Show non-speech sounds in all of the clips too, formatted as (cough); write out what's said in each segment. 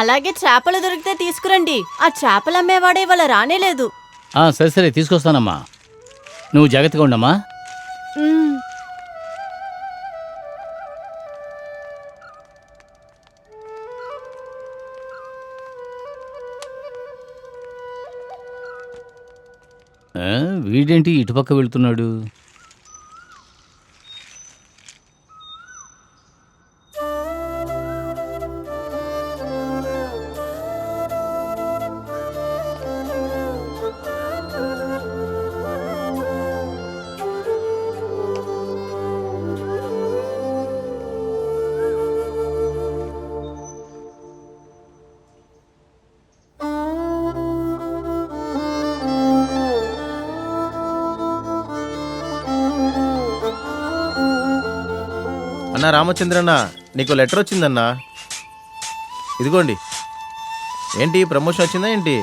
అలాగే చేపలు దొరికితే తీసుకురండి. ఆ చేపలు అమ్మేవాడే ఇవాళ రానేలేదు ఆ, సరే సరే తీసుకొస్తానమ్మా. నువ్వు జాగ్రత్తగా ఉండమ్మా. మ్మ్. ఆ, వీడేంటి ఇటుపక్క వెళ్తున్నాడు? అన్న రామచంద్రన్న నీకు లెటర్ వచ్చిందన్నా? ఇదిగోండి. ఏంటి ప్రమోషన్ వచ్చిందా ఏంటి?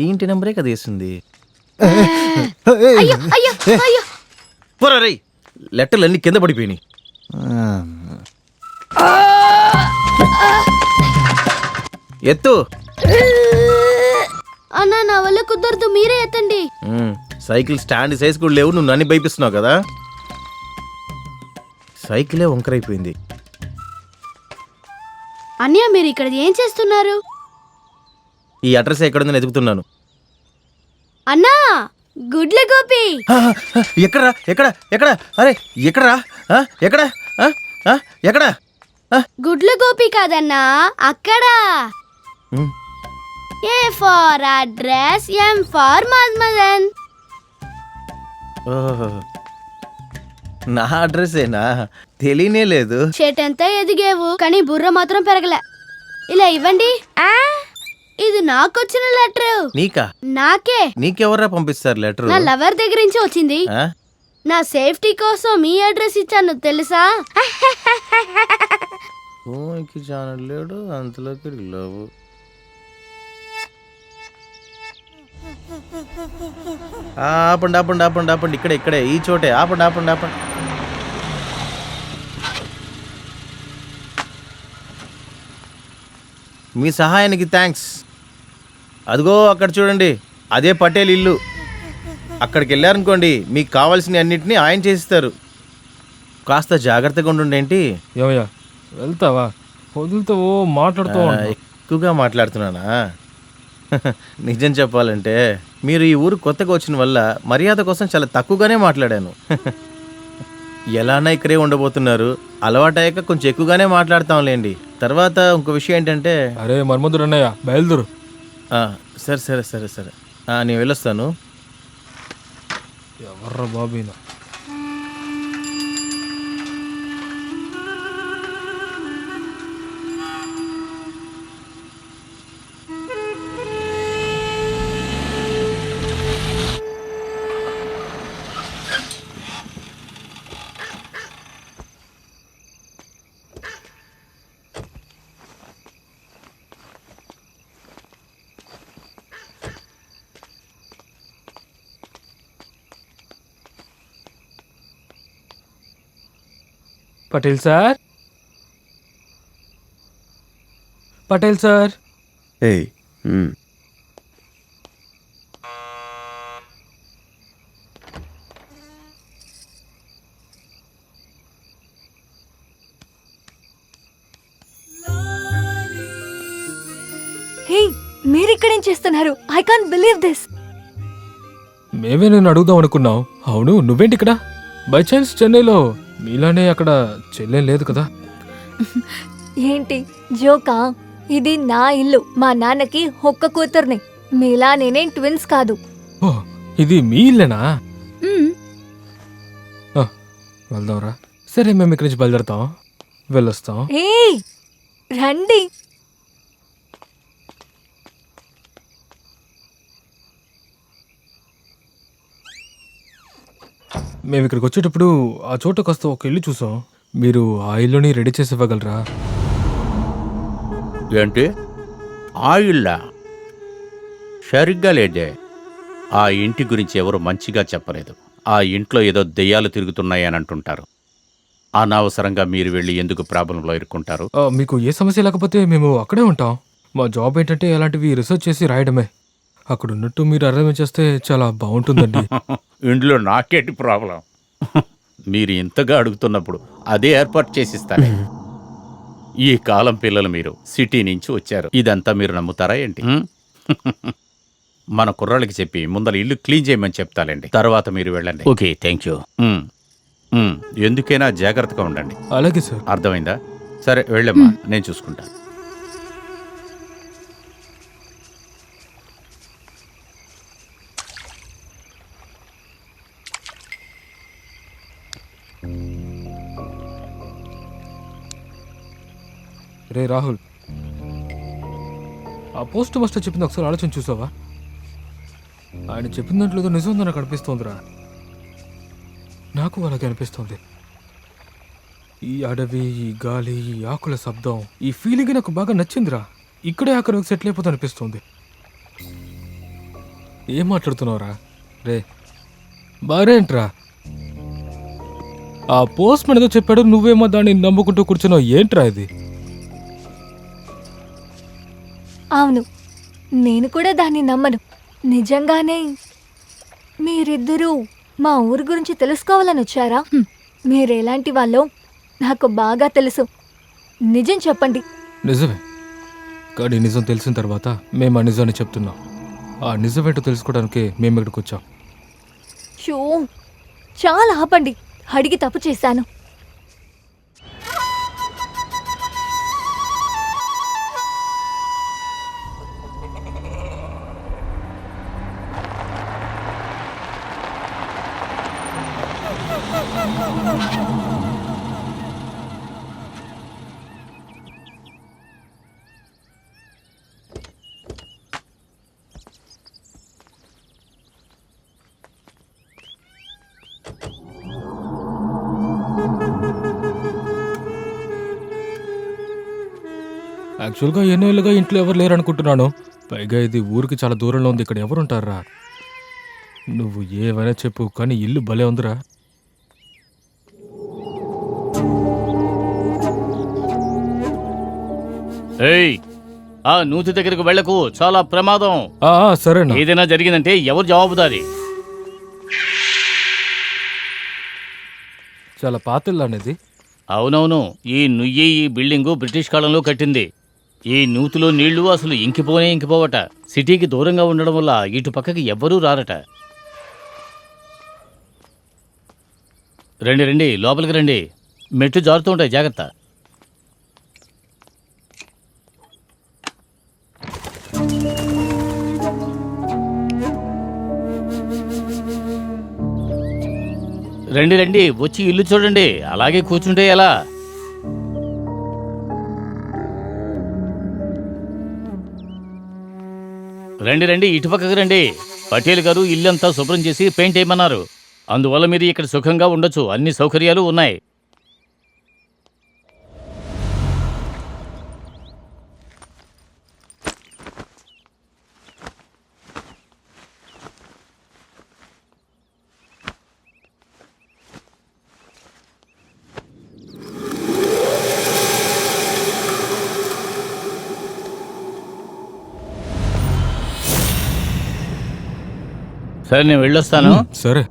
ఈ ఇంటి నెంబరే కదా వేసింది. అయ్యో అయ్యో అయ్యో. పోరా రేయ్ లెటర్లు అన్ని కింద పడిపోయినాయి. ఎత్తు. అన్నా నా వల్ల కుదరదు మీరే ఎత్తండి. ఉమ్, సైకిల్ స్టాండ్ సైజ్ కూడా లేవు నువ్వు నన్ను భయపిస్తున్నావు కదా. సైకిలే వంకరైపోయింది. అన్నయ్య మీరు ఇక్కడ ఏం చేస్తున్నారు? ఈ అడ్రస్ ఎక్కడుందని ఎదుగుతున్నాను అన్నా గుడ్ల గోపి. ఎక్కడరా ఎక్కడ ఎక్కడ? అరే ఎక్కడరా? ఎక్కడ? ఎక్కడ? గుడ్ల గోపి కాదన్నా అక్కడ. A for address M for ఓహో. నా అడ్రస్సేనా తెలియనే లేదు. చెటంతా ఎదిగేవు కానీ బుర్ర మాత్రం పెరగలే. ఇలా ఇవ్వండి. ఆ? ఇది నాకొచ్చిన లెటర్. నీకా? నాకే. నీకెవర్రా పంపిస్తారు లెటర్? నా లవర్ దగ్గర నుంచి వచ్చింది. నా సేఫ్టీ కోసం మీ అడ్రస్ ఇచ్చాను తెలుసా? ఫోన్కి ఛానల్ లేడు అంతలోకి లవ్. ఆపండి ఆపండి ఆపండి ఆపండి ఇక్కడే ఇక్కడే ఈ చోటే. ఆపండి ఆపండి ఆపండి. మీ సహాయానికి థ్యాంక్స్ అదిగో అక్కడ చూడండి. అదే పటేల్ ఇల్లు. అక్కడికి వెళ్ళారనుకోండి మీకు కావాల్సిన అన్నింటినీ ఆయన చేసిస్తారు. కాస్త జాగ్రత్తగా ఉండుండేంటి ఏమయ్యా వెళ్తావా? వదులుతావో మాట్లాడుతూ. ఎక్కువగా మాట్లాడుతున్నానా? (laughs) నిజం చెప్పాలంటే మీరు ఈ ఊరు కొత్తగా వచ్చిన వల్ల మర్యాద కోసం చాలా తక్కువగానే మాట్లాడాను. (laughs) ఎలానా ఇక్కడే ఉండబోతున్నారు. అలవాటయ్యాక కొంచెం ఎక్కువగానే మాట్లాడతాంలేండి. తర్వాత ఇంకో విషయం ఏంటంటే అరే మర్మధుడు అన్నయ్య బయలుదేరు. సరే సరే సరే సరే. నేను వెళ్ళొస్తాను. ఎవర్రా బాబీనా పటేల్ సార్? పటేల్ సార్? ఏయ్ మ్. హే మీరు ఇక్కడేం చేస్తున్నారు? ఐ కాంట్ బిలీవ్ దిస్ మేమే నేను అడుగుదాం అనుకున్నాం. అవును నువ్వేంటి ఇక్కడ? బై ఛాన్స్ చెన్నైలో మీలానే అక్కడ చెల్లెం లేదు కదా? ఏంటి? జోకా ఇది నా ఇల్లు. మా నాన్నకి ఒక్క కూతుర్ని. మీలా నేనేం ట్విన్స్ కాదు. ఓ ఇది మీ ఇల్లేనా? మ్మ్. వెళ్దాంరా. సరే మేము ఇక్కడి నుంచి బయలుదేరుతాం. వెళ్ళొస్తాం. ఏయ్! రండి. మేము ఇక్కడికి వచ్చేటప్పుడు ఆ చోట కాస్త ఒక ఇల్లు చూసాం. మీరు ఆ ఇల్లుని రెడీ చేసి ఇవ్వగలరా? ఏంటి? ఆ ఇల్లా? సరిగ్గా లేదే. ఆ ఇంటి గురించి ఎవరు మంచిగా చెప్పలేదు. ఆ ఇంట్లో ఏదో దెయ్యాలు తిరుగుతున్నాయని అంటుంటారు. అనవసరంగా మీరు వెళ్ళి ఎందుకు ప్రాబ్లంలో ఇరుక్కుంటారు? ఆ, మీకు ఏ సమస్య లేకపోతే మేము అక్కడే ఉంటాం. మా జాబ్ ఏంటంటే అలాంటివి రీసెర్చ్ చేసి రాయడమే. అక్కడ ఉన్నట్టు మీరు అర్థం చేస్తే చాలా బాగుంటుందండి. (laughs) ఇంట్లో నాకేంటి ప్రాబ్లం? (laughs) మీరు ఇంతగా అడుగుతున్నప్పుడు అదే ఏర్పాటు చేసిస్తారే ఈ కాలం పిల్లలు మీరు సిటీ నుంచి వచ్చారు. ఇదంతా మీరు నమ్ముతారా ఏంటి? (laughs) మన కుర్రాళ్ళకి చెప్పి ముందర ఇల్లు క్లీన్ చేయమని చెప్తాలేండి. తర్వాత మీరు వెళ్ళండి. Okay thank you. ఎందుకైనా జాగ్రత్తగా ఉండండి. అలాగే సార్. అర్థమైందా? సరే వెళ్ళమ్మా. నేను చూసుకుంటా రే రాహుల్. ఆ పోస్ట్ మాస్టర్ చెప్పింది ఒకసారి ఆలోచన చూసావా? ఆయన చెప్పిన దాంట్లో ఏదో నిజం నాకు అనిపిస్తోందిరా. నాకు అలాగే అనిపిస్తోంది. ఈ అడవి ఈ గాలి ఈ ఆకుల శబ్దం ఈ ఫీలింగ్ నాకు బాగా నచ్చిందిరా. ఇక్కడే అక్కడ సెటిల్ అయిపోతా అనిపిస్తుంది. ఏం మాట్లాడుతున్నావురా? రే బారేంట్రా? ఆ పోస్ట్ ఏదో చెప్పాడు నువ్వేమో దాన్ని నమ్ముకుంటూ కూర్చున్నావు. ఏంట్రా ఇది? అవును నేను కూడా దాన్ని నమ్మను. నిజంగానే మీరిద్దరూ మా ఊరు గురించి తెలుసుకోవాలని వచ్చారా? హ్మ్. మీరెలాంటి వాళ్ళో నాకు బాగా తెలుసు. నిజం చెప్పండి. నిజమే. కానీ నిజం తెలిసిన తర్వాత మేము ఆ నిజాన్ని చెప్తున్నాం. ఆ నిజమేంటో తెలుసుకోవడానికి మేము ఇక్కడికి వచ్చాం. షో చాలా ఆపండి. అడిగి తప్పు చేశాను. యాక్చువల్గా ఎన్నేళ్ళుగా ఇంట్లో ఎవరు లేరు అనుకుంటున్నాను పైగా ఇది ఊరికి చాలా దూరంలో ఉంది. ఇక్కడ ఎవరుంటారా నువ్వు ఏమైనా చెప్పు కానీ ఇల్లు భలే ఉందిరా. ఏయ్ ఆ నూతి దగ్గరకు వెళ్ళకు. చాలా ప్రమాదం. ఆ, ఆ, సరేనా. ఏదైనా జరిగిందంటే ఎవరు జవాబుదారి? చాలా పాత ఇల్లు అనేది అవునవును ఈ నుయ్యి ఈ బిల్డింగు బ్రిటిష్ కాలంలో కట్టింది. ఈ నూతిలో నీళ్ళు అసలు ఇంకిపోనే ఇంకిపోవట. సిటీకి దూరంగా ఉండడం వల్ల ఇటు పక్కకి ఎవ్వరూ రారట. రండి రండి లోపలికి రండి. మెట్లు జారుతూ ఉంటాయి జాగ్రత్త. రండి రండి. వచ్చి ఇల్లు చూడండి. అలాగే కూర్చుంటే ఎలా? రండి రండి. ఇటుపక్కకు రండి. పటేల్ గారు ఇల్లంతా శుభ్రం చేసి పెయింట్ వేయమన్నారు. అందువల్ల మీరు ఇక్కడ సుఖంగా ఉండొచ్చు. అన్ని సౌకర్యాలు ఉన్నాయి. సరే నేను వెళ్ళొస్తాను. సరే.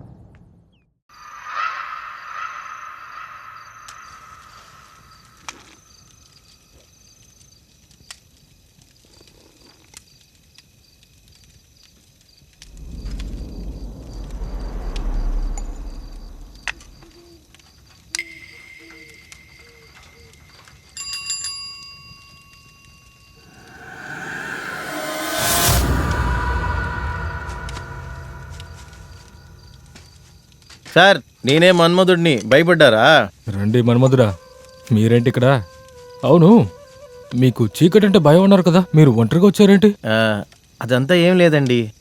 సార్ నేనే మన్మధుడిని. భయపడ్డారా? రండి మన్మధుడా మీరేంటి ఇక్కడ? అవును మీకు చీకటి అంటే భయం అన్నారు కదా మీరు ఒంటరిగా వచ్చారేంటి? ఆ, అదంతా ఏం లేదండి.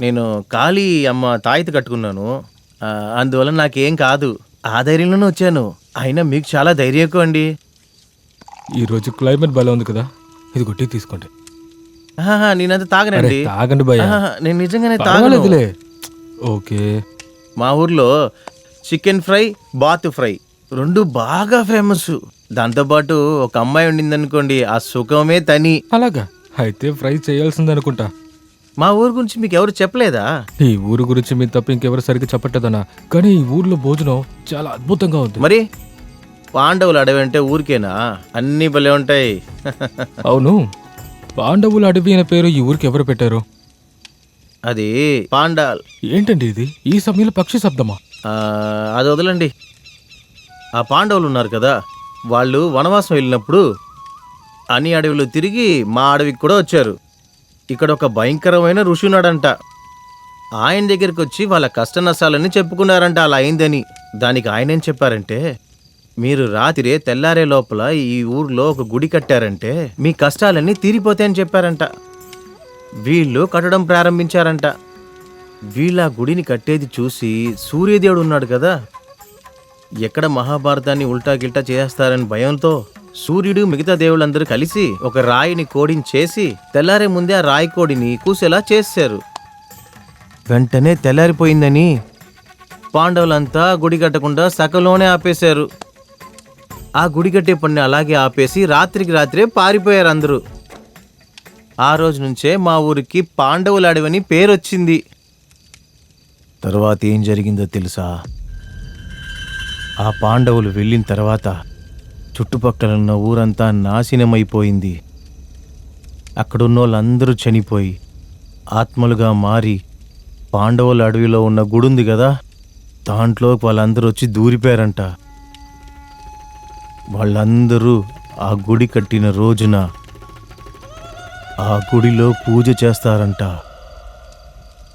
నేను ఖాళీ అమ్మ తాయిత కట్టుకున్నాను. ఆ, అందువల్ల నాకేం కాదు. ఆ ధైర్యంలోనే వచ్చాను. అయినా మీకు చాలా ధైర్యం ఎక్కువ అండి. ఈ రోజు క్లైమేట్ భలే ఉంది కదా ఇది కొట్టి తీసుకోండి. ఆహాహా, నేనంత అరే తాగనండి తాగండి భయ ఆహాహా, నేను నిజంగానే తాగను. పర్వాలేదులే ఓకే. మా ఊర్లో చికెన్ ఫ్రై బాత్ ఫ్రై రెండు బాగా ఫేమస్ దాంతోపాటు ఒక అమ్మాయి ఉండింది అనుకోండి ఆ సుఖమే తని. అలాగా? అయితే ఫ్రై చేయాల్సింది అనుకుంటా మా ఊరు గురించి మీకు ఎవరు చెప్పలేదా? ఈ ఊరు గురించి మీరు తప్ప ఇంకెవరు సరిగ్గా చెప్పట్టదనా? కానీ ఈ ఊర్లో భోజనం చాలా అద్భుతంగా ఉంది. మరి? పాండవులు అడవి అంటే ఊరికేనా? అన్నీ భలే ఉంటాయి. అవును. పాండవుల అడవి అనే పేరు ఈ ఊరికి ఎవరు పెట్టారు? అది పాండాల్. ఏంటండి ఇది? ఈ సమయంలో పక్షి శబ్దమా? ఆ, అది వదలండి. ఆ పాండవులు ఉన్నారు కదా వాళ్ళు వనవాసం వెళ్ళినప్పుడు అన్ని అడవిలో తిరిగి మా అడవికి కూడా వచ్చారు. ఇక్కడ ఒక భయంకరమైన ఋషి ఉన్నాడంట. ఆయన దగ్గరికి వచ్చి వాళ్ళ కష్ట నష్టాలన్నీ చెప్పుకున్నారంట అలా అయిందని. దానికి ఆయన ఏం చెప్పారంటే మీరు రాత్రే తెల్లారే లోపల ఈ ఊర్లో ఒక గుడి కట్టారంటే మీ కష్టాలన్నీ తీరిపోతాయని చెప్పారంట. వీళ్ళు కట్టడం ప్రారంభించారంట. వీళ్ళ ఆ గుడిని కట్టేది చూసి సూర్యదేవుడు ఉన్నాడు కదా. ఎక్కడ మహాభారతాన్ని ఉల్టా గిల్టా చేస్తారని భయంతో సూర్యుడు మిగతా దేవుళ్ళందరూ కలిసి ఒక రాయిని కోడిని చేసి తెల్లారే ముందే ఆ రాయి కోడిని కూసేలా చేశారు. వెంటనే తెల్లారిపోయిందని పాండవులంతా గుడి కట్టకుండా సకలోనే ఆపేశారు. ఆ గుడి కట్టే పని అలాగే ఆపేసి రాత్రికి రాత్రే పారిపోయారు అందరూ. ఆ రోజు నుంచే మా ఊరికి పాండవుల అడవని పేరొచ్చింది. తర్వాత ఏం జరిగిందో తెలుసా? ఆ పాండవులు వెళ్ళిన తర్వాత చుట్టుపక్కల ఉన్న ఊరంతా నాశనమైపోయింది. అక్కడున్న వాళ్ళందరూ చనిపోయి ఆత్మలుగా మారి పాండవుల అడవిలో ఉన్న గుడి ఉంది కదా దాంట్లో వాళ్ళందరూ వచ్చి దూరిపోయారంట. వాళ్ళందరూ ఆ గుడి కట్టిన రోజున ఆ గుడిలో పూజ చేస్తారంట.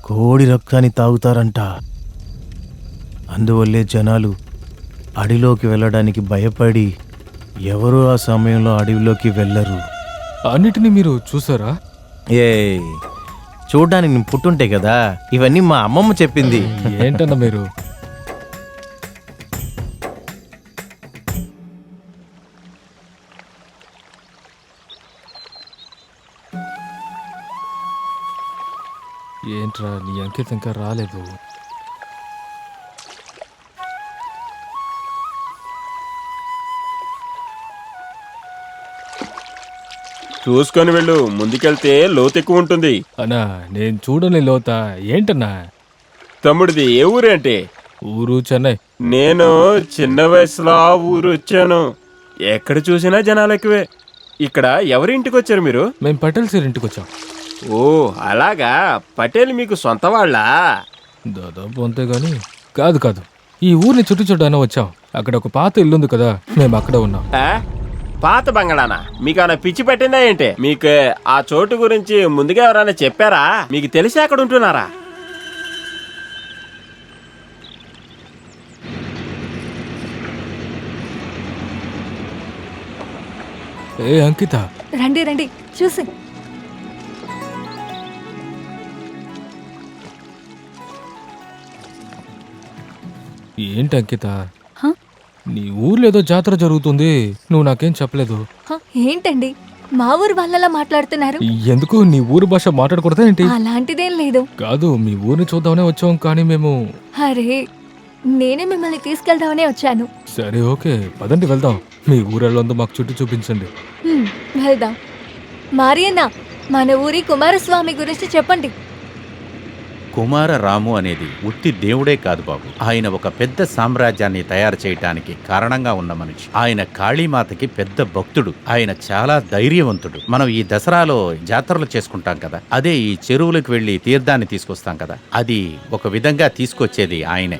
కోడి రక్తాన్ని తాగుతారంట. అందువల్లే జనాలు అడవిలోకి వెళ్ళడానికి భయపడి ఎవరూ ఆ సమయంలో అడవిలోకి వెళ్ళరు. అన్నిటినీ మీరు చూసారా? ఏ చూడ్డానికి నేను పుట్టుంటే కదా ఇవన్నీ మా అమ్మమ్మ చెప్పింది. ఏంటన్నా మీరు? ఏంట్రా నీ అంకిత ఇంకా రాలేదు చూసుకొని వెళ్ళు. ముందుకెళ్తే లోతు ఎక్కువ ఉంటుంది. అన్నా నేను చూడని లోత. ఏంటన్నా? తమ్ముడిది ఏ ఊరేంటి ఊరు చెన్నై. నేను చిన్న వయసులో ఆ ఊరు వచ్చాను. ఎక్కడ చూసినా జనాలు ఎక్కువే. ఇక్కడ ఎవరి ఇంటికి వచ్చారు మీరు? మేము పటేల్ సార్ ఇంటికి వచ్చాం. ఓ అలాగా? పటేల్ మీకు సొంత వాళ్ళా దాదాపు అంతే గాని కాదు కాదు. ఈ ఊరిని చుట్టూ చూడ్డానికి వచ్చాం. అక్కడ ఒక పాత ఇల్లు ఉంది కదా మేము అక్కడ ఉన్నాం. ఆ? పాత బంగళానా? మీకు ఏమైనా పిచ్చి పెట్టిందా ఏంటి? మీకు ఆ చోటు గురించి ముందుగా ఎవరైనా చెప్పారా? మీకు తెలిసి అక్కడ ఉంటున్నారా? ఏ అంకిత. రండి రండి. చూసి. ఏంటి అంకిత? హ? నీ ఊర్లో ఏదో జాతర జరుగుతుంది. నువ్వు నాకేం చెప్పలేదు. హ, ఏంటండి? మా ఊరు వాళ్ళలా మాట్లాడుతున్నారు? ఎందుకు? నీ ఊరు భాష మాట్లాడకూడదా ఏంటి? అలాంటిదేం లేదు. కాదు మీ ఊరిని చూద్దామనే వచ్చాం కానీ మేము అరే నేనే మిమ్మల్ని తీసుకెళ్దామనే వచ్చాను. సరే ఓకే. పదండి వెళ్దాం. మీ ఊరెళ్ళందో మాకు చుట్టూ చూపించండి. హ్మ్, వెళ్దాం. మారియన్న మన ఊరి కుమారస్వామి గురించి చెప్పండి. కుమార రాము అనేది ఉత్తి దేవుడే కాదు బాబు. ఆయన ఒక పెద్ద సామ్రాజ్యాన్ని తయారు చేయటానికి కారణంగా ఉన్న మనిషి. ఆయన కాళీమాతకి పెద్ద భక్తుడు. ఆయన చాలా ధైర్యవంతుడు. మనం ఈ దసరాలో జాతరలు చేసుకుంటాం కదా. అదే ఈ చెరువులకు వెళ్ళి తీర్థాన్ని తీసుకొస్తాం కదా. అది ఒక విధంగా తీసుకొచ్చేది ఆయనే.